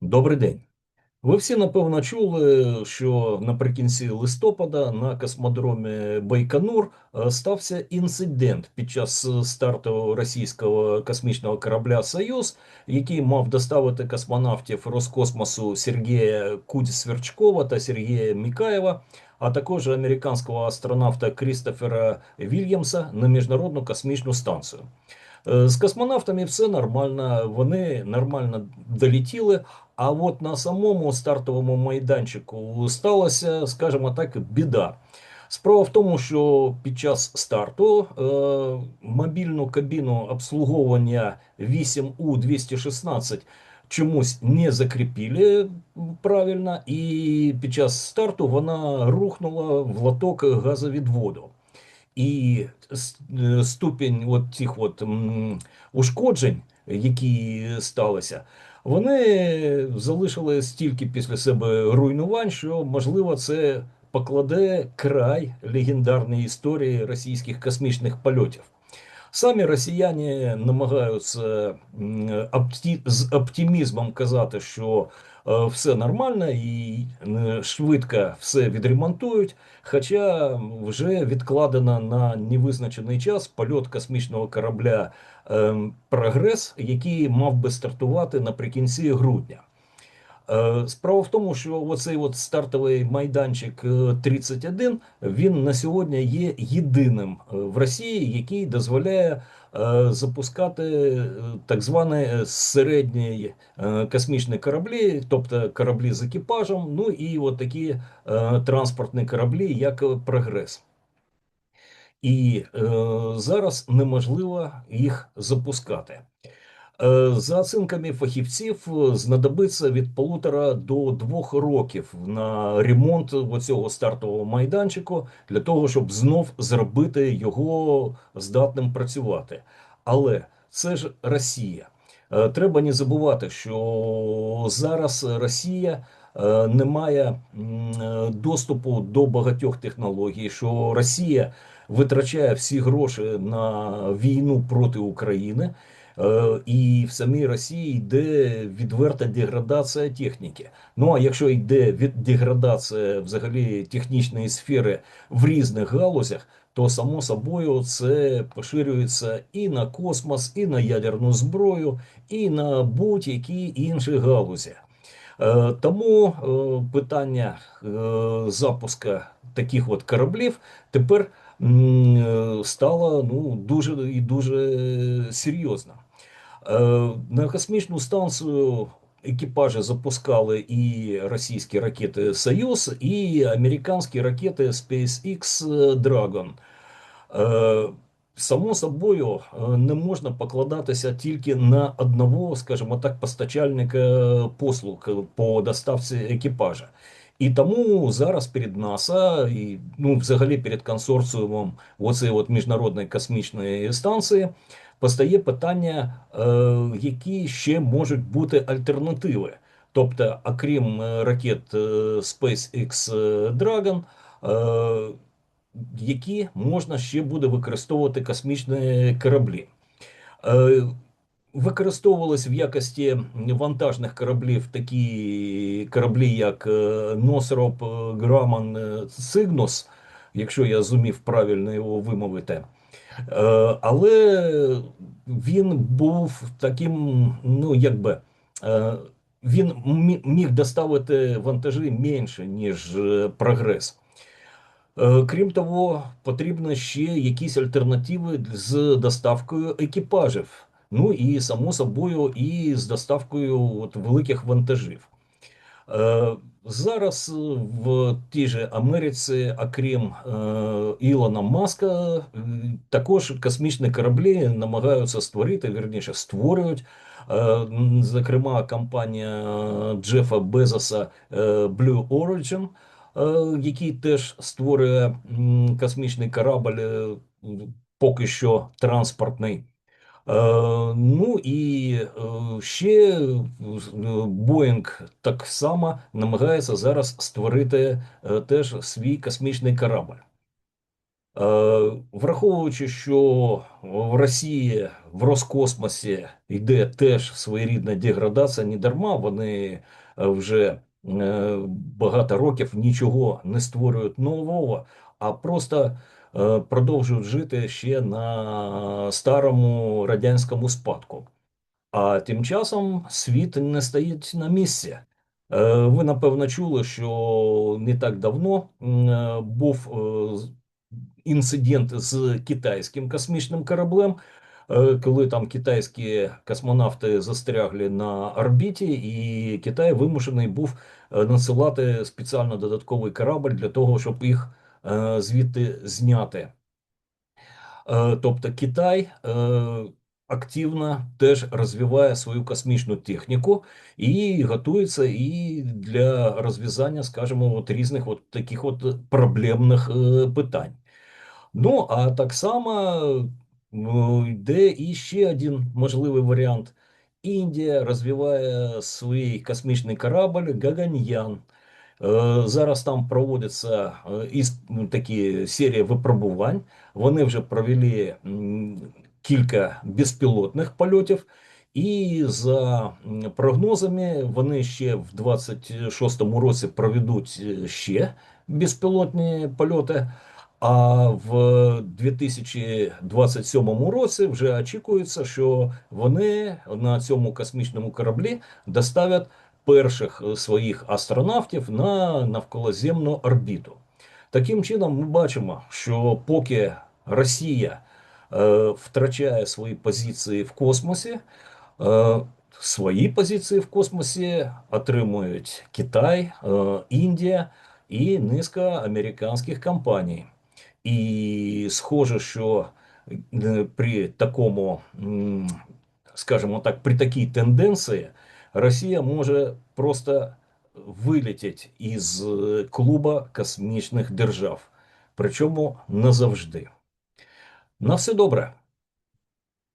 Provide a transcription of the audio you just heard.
Добрий день. Ви всі напевно чули, що наприкінці листопада на космодромі Байконур е, стався інцидент під час е, старту російського космічного корабля Союз, який мав доставити космонавтів Роскосмосу Сергія Кудь-Сверчкова та Сергія Мікаєва, а також американського астронавта Крістофера Вільямса на міжнародну космічну станцію. Е, З космонавтами все нормально, вони нормально долетіли. А от на самому стартовому майданчику сталася, скажімо так, біда. Справа в тому, що під час старту е, мобільну кабіну обслуговування 8У-216 чомусь не закріпили правильно, і під час старту вона рухнула в лоток газовідводу. І е, ступінь от цих от ушкоджень, які сталися, вони залишили стільки після себе руйнувань, що можливо це покладе край легендарній історії російських космічних польотів. Самі росіяни намагаються з оптимізмом казати, що е, все нормально і швидко все відремонтують. Хоча вже відкладено на невизначений час польот космічного корабля ем, Прогрес, який мав би стартувати наприкінці грудня. Е, Справа в тому, що оцей от стартовий майданчик е, 31, він на сьогодні є єдиним е, в Росії, який дозволяє е, запускати е, так звані е, середні е, космічні кораблі, тобто кораблі з екіпажем, ну і от такі е, транспортні кораблі, як е, Прогрес. І е, зараз неможливо їх запускати. Е, За оцінками фахівців, е, знадобиться від полутора до двох років на ремонт оцього стартового майданчику для того, щоб знов зробити його здатним працювати. Але це ж Росія. Е, Треба не забувати, що зараз Росія не має доступу до багатьох технологій, що Росія витрачає всі гроші на війну проти України. Е, І в самій Росії йде відверта деградація техніки. Ну а якщо йде від деградація взагалі технічної сфери в різних галузях, то само собою це поширюється і на космос, і на ядерну зброю, і на будь-які інші галузі. Е, Тому е, питання запуска таких от кораблів тепер е, стало ну, дуже і дуже серйозно. Е, На космічну станцію екіпажі запускали і російські ракети Союз, і американські ракети SpaceX Dragon. Е, Само собою не можна покладатися тільки на одного, скажімо так, постачальника послуг по доставці екіпажа. І тому зараз перед НАСА і ну, взагалі перед консорціумом оцеї от міжнародної космічної станції постає питання, е, які ще можуть бути альтернативи. Тобто, окрім е, ракет е, SpaceX Dragon, які можна ще буде використовувати космічні кораблі. Е, Використовувались в якості вантажних кораблів такі кораблі, як е, Носороб Граман Cygnus, якщо я зумів правильно його вимовити. Е, Але він був таким, ну якби. е, Він міг доставити вантажі менше, ніж е, прогрес. Е, Крім того, потрібно ще якісь альтернативи з доставкою екіпажів. Ну і само собою, і з доставкою от великих вантажів. Е, Зараз е, в тій же Америці, окрім е, Ілона Маска, також космічні кораблі намагаються створити, вірніше створюють. Зокрема, компанія Джефа Безоса Blue Origin, який теж створює космічний корабль, поки що транспортний. Е, Ну і е, ще Боїнг так само намагається зараз створити е, теж свій космічний корабль. Е, Враховуючи, що в Росії в Роскосмосі йде теж своєрідна деградація, не дарма вони е, вже багато років нічого не створюють нового, а просто продовжують жити ще на старому радянському спадку. А тим часом світ не стоїть на місці. Е, Ви напевно чули, що не так давно е, був е, інцидент з китайським космічним кораблем, е, коли там китайські космонавти застрягли на орбіті, і Китай вимушений був е, насилати спеціально додатковий корабль для того, щоб їх е, звідти зняти. Е, Тобто Китай е, активно теж розвиває свою космічну техніку і готується і для розв'язання, скажімо, от різних от таких от проблемних е, питань. Ну, а так само ну, йде і ще один можливий варіант. Індія розвиває свій космічний корабль Гаганьян. Е, Зараз там проводяться е, із ну, такі серії випробувань. Вони вже провели кілька безпілотних польотів, і за прогнозами вони ще в 26-му році проведуть е, ще безпілотні польоти. А в 2027 році вже очікується, що вони на цьому космічному кораблі доставлять перших е, своїх астронавтів на навколоземну орбіту. Таким чином, ми бачимо, що поки Росія е, втрачає свої позиції в космосі, е, свої позиції в космосі отримують Китай, е, Індія і низка американських компаній. І схоже, що е, при такому, скажімо так, при такій тенденції Росія може просто вилетіти із е, клуба космічних держав, причому назавжди. На все добре.